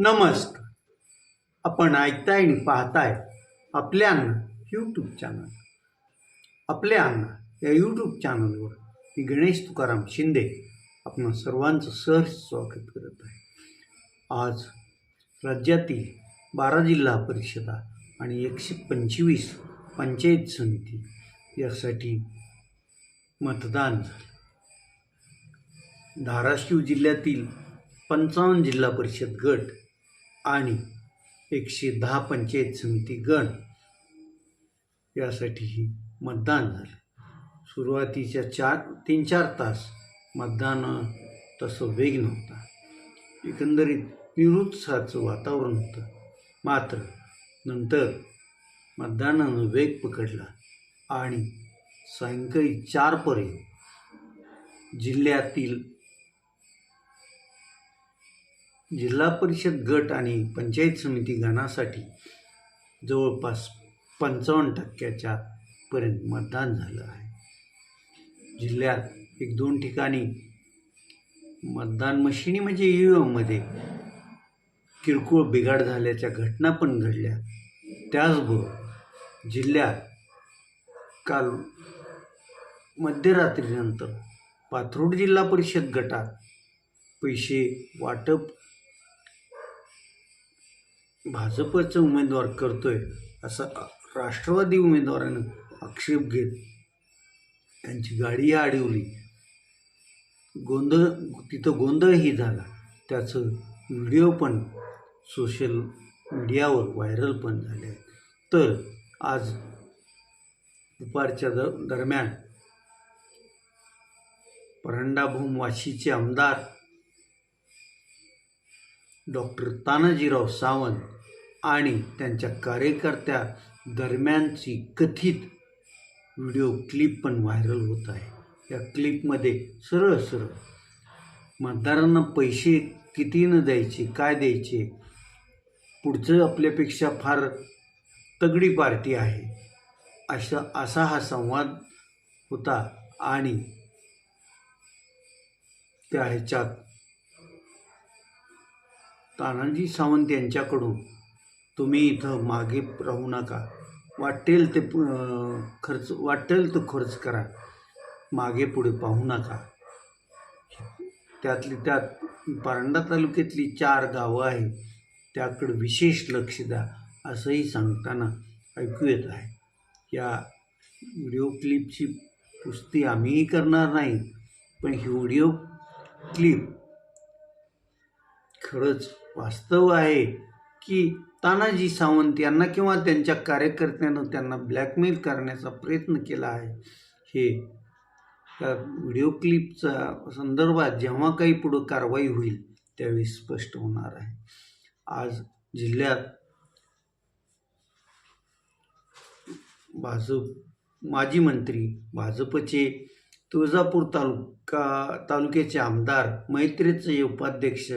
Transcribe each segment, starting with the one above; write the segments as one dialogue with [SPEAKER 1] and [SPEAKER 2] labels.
[SPEAKER 1] नमस्कार. आपण ऐकताय आणि पाहताय आपल्या अण्णा यूट्यूब चॅनल आपल्या अण्णा या यूट्यूब चॅनलवर मी गणेश तुकाराम शिंदे आपण सर्वांचं सहर्ष स्वागत करत आहे. आज राज्यातील बारा जिल्हा परिषदा आणि एकशे पंचवीस पंचायत समिती यासाठी मतदान झालं. धाराशिव जिल्ह्यातील पंचावन्न जिल्हा परिषद गट आणि एकशे दहा पंचायत समिती गण यासाठीही मतदान झालं. सुरुवातीच्या चार तीन चार तास मतदान तसं वेग नव्हता. एकंदरीत निरुत्साहाचं वातावरण होतं. मात्र नंतर मतदानानं वेग पकडला आणि सायंकाळी चारपर्यंत जिल्ह्यातील जिल्हा परिषद गट आणि पंचायत समिती गणासाठी जवळपास पंचावन्न टक्क्याच्या पर्यंत मतदान झालं आहे. जिल्ह्यात एक दोन ठिकाणी मतदान मशिनी म्हणजे ई एममध्ये किरकोळ बिघाड झाल्याच्या घटना पण घडल्या. त्याचबरोबर जिल्ह्यात काल मध्यरात्रीनंतर पाथरूड जिल्हा परिषद गटात पैसे वाटप भाजपचा उमेदवार करतोय असा राष्ट्रवादी उमेदवारानं आक्षेप घेत त्यांची गाडी अडवली. गोंधळ तिथं गोंधळही झाला. त्याचं व्हिडिओ पण सोशल मीडियावर व्हायरल पण झाले आहेत. तर आज दुपारच्या द दरम्यान परांडाभूम वाशीचे आमदार डॉक्टर तानाजीराव सावंत आणि त्यांच्या कार्यकर्त्या दरम्यानची कथित व्हिडिओ क्लिप पण व्हायरल होत आहे. या क्लिपमध्ये सरळ सरळ मतदारांना पैसे किती न द्यायचे काय द्यायचे पुढचं आपल्यापेक्षा फार तगडी पार्टी आहे. अशा असा हा संवाद होता आणि त्या ह्याच्यात तानाजी सावंत यांच्याकडून तुम्ही इथं मागे राहू नका. वाटेल ते खर्च वाटेल तो खर्च करा. मागे पुढे पाहू नका. त्यातली त्यात पारंडा तालुक्यातली चार गावं आहेत. त्याकडे विशेष लक्ष द्या असंही सांगताना ऐकू येत आहे. या व्हिडिओ क्लिपची पुस्ती आम्हीही करणार नाही पण ही व्हिडिओ क्लिप खरंच वास्तव आहे. की तानाजी सावंत यांना किंवा त्यांच्या कार्यकर्त्यानं त्यांना ब्लॅकमेल करण्याचा प्रयत्न केला आहे. हे त्या व्हिडिओ क्लिपचा संदर्भात जेव्हा काही पुढं कारवाई होईल त्यावेळी स्पष्ट होणार आहे. आज जिल्ह्यात भाजप माजी मंत्री भाजपचे तुळजापूर तालुका तालुक्याचे आमदार मैत्रीचे उपाध्यक्ष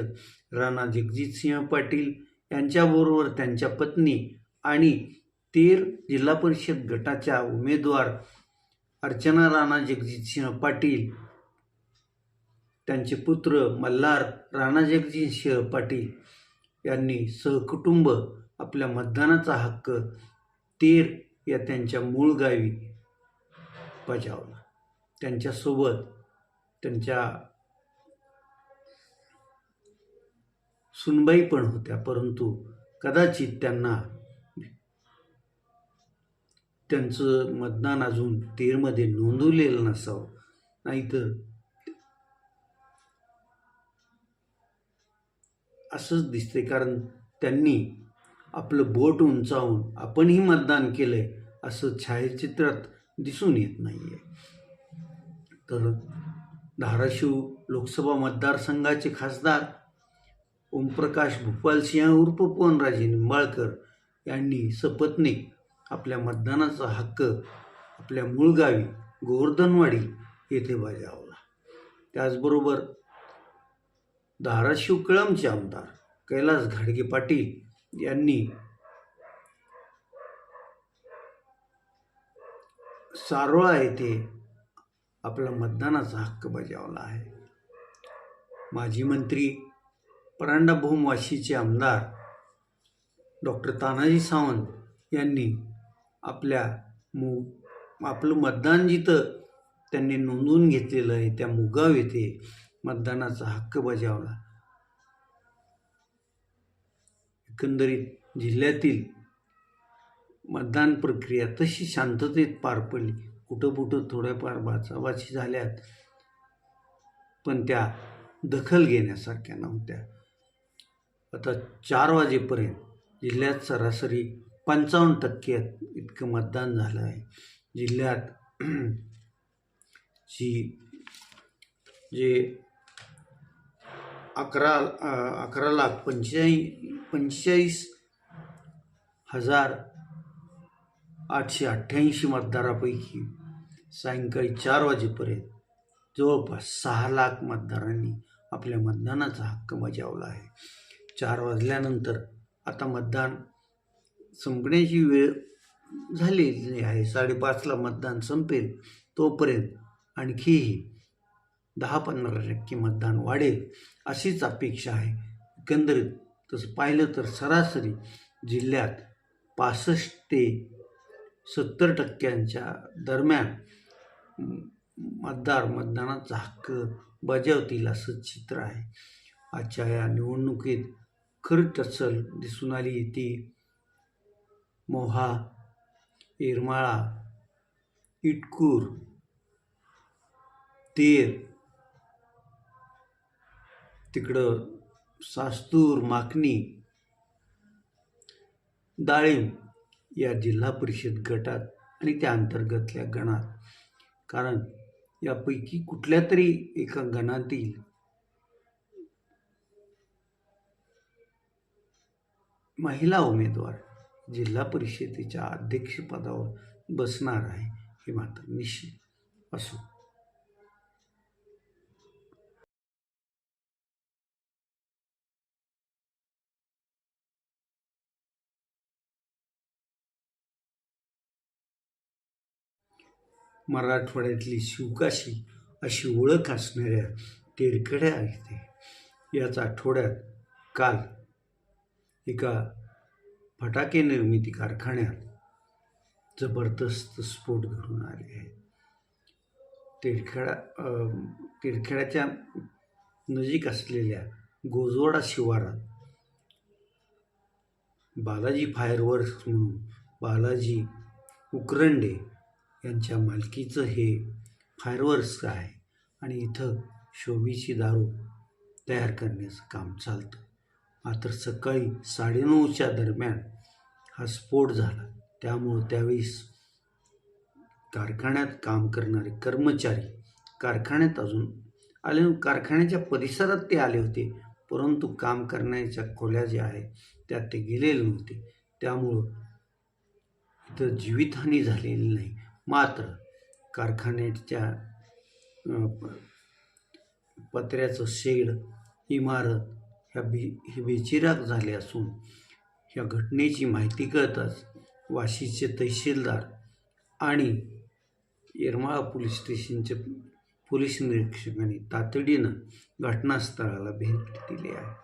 [SPEAKER 1] राणा जगजितसिंह पाटील यांच्याबरोबर त्यांच्या पत्नी आणि तेर जिल्हा परिषद गटाच्या उमेदवार अर्चना राणा जगजितसिंह पाटील त्यांचे पुत्र मल्हार राणा जगजितसिंह पाटील यांनी सहकुटुंब आपल्या मतदानाचा हक्क तेर या त्यांच्या मूळ गावी बजावला. त्यांच्यासोबत त्यांच्या सुनबाई पण होत्या परंतु कदाचित त्यांना त्यांचं मतदान अजून तेरमध्ये नोंदवलेलं नसावं. नाहीतर असंच दिसते कारण त्यांनी आपलं बोट उंचावून आपणही मतदान केलंय असं छायाचित्रात दिसून येत नाही आहे तर धाराशिव लोकसभा मतदारसंघाचे खासदार ओमप्रकाश भूपालसिंह उर्फ पवनराजे निंबाळकर यांनी सपत्नीक आपल्या मतदानाचा हक्क आपल्या मूळ गावी गोवर्धनवाडी येथे बजावला. त्याचबरोबर धाराशिव कळमचे आमदार कैलास घाडगे पाटील यांनी सारोळा येथे आपला मतदानाचा हक्क बजावला आहे. माजी मंत्री परांडा भूमवाशीचे आमदार डॉक्टर तानाजी सावंत यांनी आपल्या मु आपलं मतदान जिथं त्यांनी नोंदवून घेतलेलं आहे त्या मुगाव येथे मतदानाचा हक्क बजावला. एकंदरीत जिल्ह्यातील मतदान प्रक्रिया तशी शांततेत पार पडली. कुठं कुठं थोड्याफार बाचाबाची झाल्यात पण त्या दखल घेण्यासारख्या नव्हत्या. आता चार वाजेपर्यंत जिल्ह्यात सरासरी पंचावन्न टक्के इतकं मतदान झालं आहे. जिल्ह्यात जी जे अकरा अकरा लाख पंचेचाळीस पंचेचाळीस हजार आठशे अठ्ठ्याऐंशी मतदारापैकी सायंकाळी चार वाजेपर्यंत जवळपास सहा लाख मतदारांनी आपल्या मतदानाचा हक्क बजावला आहे. चार वाजल्यानंतर आता मतदान संपण्याची वेळ झालेली आहे. साडेपाचला मतदान संपेल तोपर्यंत आणखीही दहा पंधरा टक्के मतदान वाढेल अशीच अपेक्षा आहे. एकंदरीत तसं पाहिलं तर सरासरी जिल्ह्यात पासष्ट ते सत्तर टक्क्यांच्या दरम्यान मतदार मतदानाचा हक्क बजावतील असं चित्र आहे. आजच्या या निवडणुकीत खरंच टचल दिसून आली ती. मोहा येरमाळा इटकूर तेर. तिकडं सास्तूर माकणी डाळिंब या जिल्हा परिषद गटात आणि त्या अंतर्गतल्या गणात. कारण यापैकी कुठल्या तरी एका गणातील महिला उमेदवार जिल्हा परिषदेच्या अध्यक्षपदावर बसणार आहे हे मात्र निश्चित असो. मराठवाड्यातली शिवकाशी अशी ओळख असणाऱ्या तेरखड्या आहेत याच आठवड्यात काल एका फटाके निर्मिती कारखान्यात जबरदस्त स्फोट घडून आले आहेत. तिरखेडा अं, नजीक असलेल्या गोजवाडा शिवारात बालाजी फायरवर्क्स म्हणून बालाजी उकरंडे यांच्या मालकीचं हे फायरवर्क्स आहे आणि इथं शोभीची दारू तयार करण्याचं काम चालतं. मात्र सकाळी साडेनऊच्या दरम्यान हा स्फोट झाला. त्यामुळं त्यावेळीस कारखान्यात काम करणारे कर्मचारी कारखान्यात अजून आले कारखान्याच्या परिसरात ते आले होते परंतु काम करण्याच्या खोल्या ज्या आहेत त्यात ते गेलेले नव्हते. त्यामुळं इथं जीवितहानी झालेली नाही. मात्र कारखान्याच्या प- पत्र्याचं शेड इमारत ह्या बे हे बेचिराग झाले असून ह्या घटनेची माहिती कळताच वाशीचे तहसीलदार आणि येरमाळा पोलीस स्टेशनचे पोलीस निरीक्षकांनी तातडीनं घटनास्थळाला भेट दिली आहे.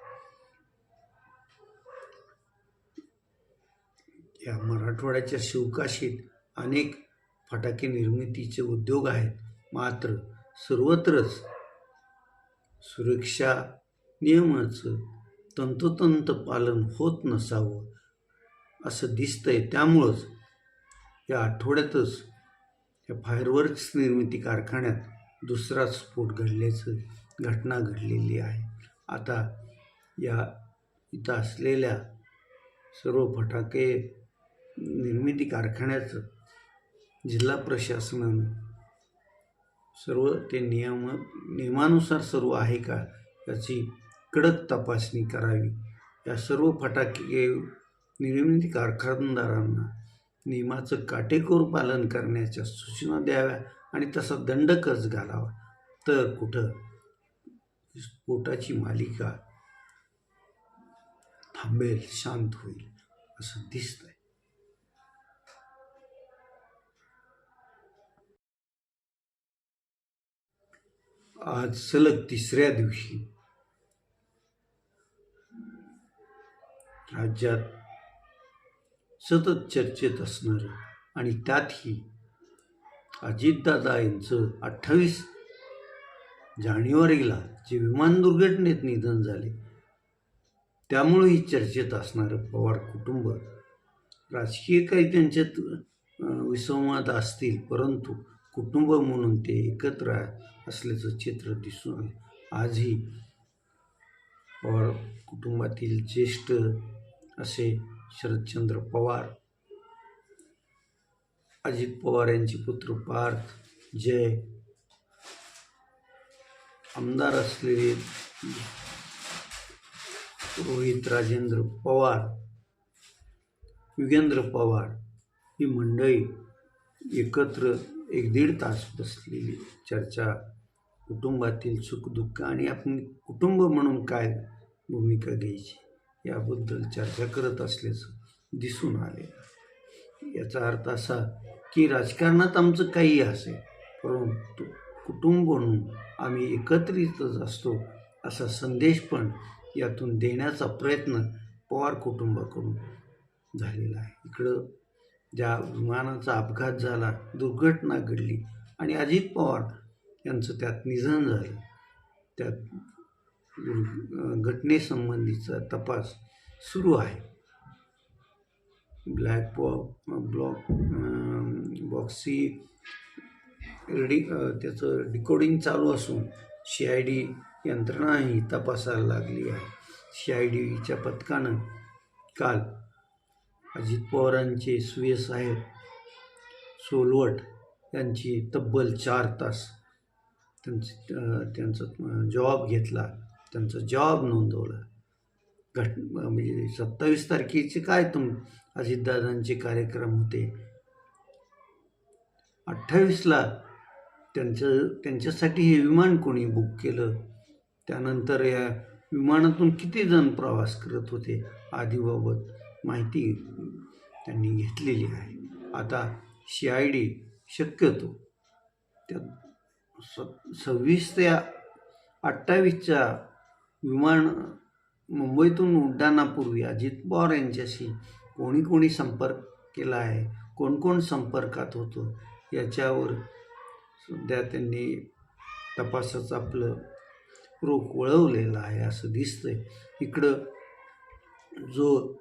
[SPEAKER 1] या मराठवाड्याच्या शिवकाशीत अनेक फटाके निर्मितीचे उद्योग आहेत. मात्र सर्वत्रच सुरक्षा नियमाचं तंतोतंत पालन होत नसावं असं दिसतंय. त्यामुळंच या आठवड्यातच या फायरवर्क्स निर्मिती कारखान्यात दुसरा स्फोट घडल्याचं घटना घडलेली आहे. आता या इथं असलेल्या सर्व फटाके निर्मिती कारखान्याचं जिल्हा प्रशासनानं सर्व ते नियम नियमानुसार सर्व आहे का याची कडक तपासणी करावी. या सर्व फटाके निर्मिती कारखानदारांना नियमाचं काटेकोर पालन करण्याच्या सूचना द्याव्या आणि तसा दंडकच घालावा? तर कुठं? स्फोटाची मालिका थांबेल शांत होईल असं दिसतंय. आज सलग तिसऱ्या दिवशी राज्यात सतत चर्चेत असणारं आणि त्यातही अजितदादा यांचं अठ्ठावीस जानेवारीला जे विमान दुर्घटनेत निधन झाले त्यामुळेही चर्चेत असणारं पवार कुटुंब राजकीय काही त्यांच्यात विसंवाद असतील परंतु कुटुंब म्हणून ते एकत्र असल्याचं चित्र दिसून आलं. आजही पवार कुटुंबातील ज्येष्ठ असे शरदचंद्र पवार अजित पवार यांचे पुत्र पार्थ जय. आमदार असलेले रोहित राजेंद्र पवार युगेंद्र पवार ही मंडळी एकत्र एक दीड तास बसलेली. चर्चा कुटुंबातील सुखदुःख आणि आपण कुटुंब म्हणून काय भूमिका घ्यायची? याबद्दल चर्चा करत असल्याचं दिसून आले. याचा अर्थ असा की राजकारणात आमचं काही असेल परंतु कुटुंब म्हणून आम्ही एकत्रितच असतो असा संदेश पण यातून देण्याचा प्रयत्न पवार कुटुंबाकडून झालेला आहे. इकडं ज्या विमानाचा अपघात झाला दुर्घटना घडली आणि अजित पवार यांचं त्यात निधन झालं. त्यात घटनेसंबंधीचा तपास सुरू आहे. ब्लॅक बॉ ब्लॉक बॉक्सी रेडी त्याचं डिकोडिंग चालू असून सी आय डी यंत्रणाही तपासायला लागली आहे. सी आय डीच्या पथकानं काल अजित पवारांचे सुये साहेब सोलवट यांची तब्बल चार तास त्यांचं त्यांचा जॉब घेतला. त्यांचा जॉब नोंदवला. घट म्हणजे सत्तावीस तारखेचे काय तुम अजितदादांचे कार्यक्रम होते. अठ्ठावीसला त्यांचं त्यांच्यासाठी हे विमान कोणी बुक केलं? त्यानंतर या विमानातून किती जण प्रवास करत होते? आदीबाबत माहिती त्यांनी घेतलेली आहे. आता सी आय डी शक्यतो त्या स सव्वीस ते अठ्ठावीसच्या विमान मुंबईतून उड्डाणापूर्वी अजित पवार यांच्याशी कोणी कोणी संपर्क केला आहे? कोण कोण संपर्कात होतं? याच्यावर सध्या त्यांनी तपासाचं आपलं रोख वळवलेला आहे असं दिसतंय. इकडं जो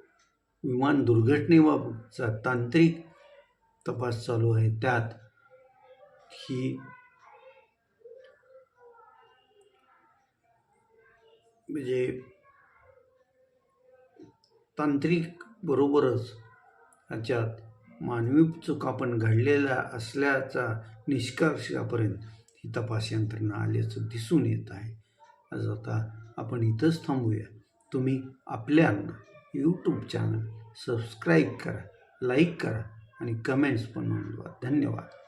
[SPEAKER 1] विमान दुर्घटनेबाबतचा तांत्रिक तपास चालू आहे त्यात ही म्हणजे तांत्रिक बरोबरच याच्यात मानवी चुका पण घडलेल्या असल्याचा निष्कर्षापर्यंत ही तपास यंत्रणा आल्याचं दिसून येत आहे. आज आता आपण इथंच थांबूया. तुम्ही आपल्यांना यूट्यूब चॅनल सबस्क्राईब करा लाईक करा आणि कमेंट्स पण नोंदवा. धन्यवाद.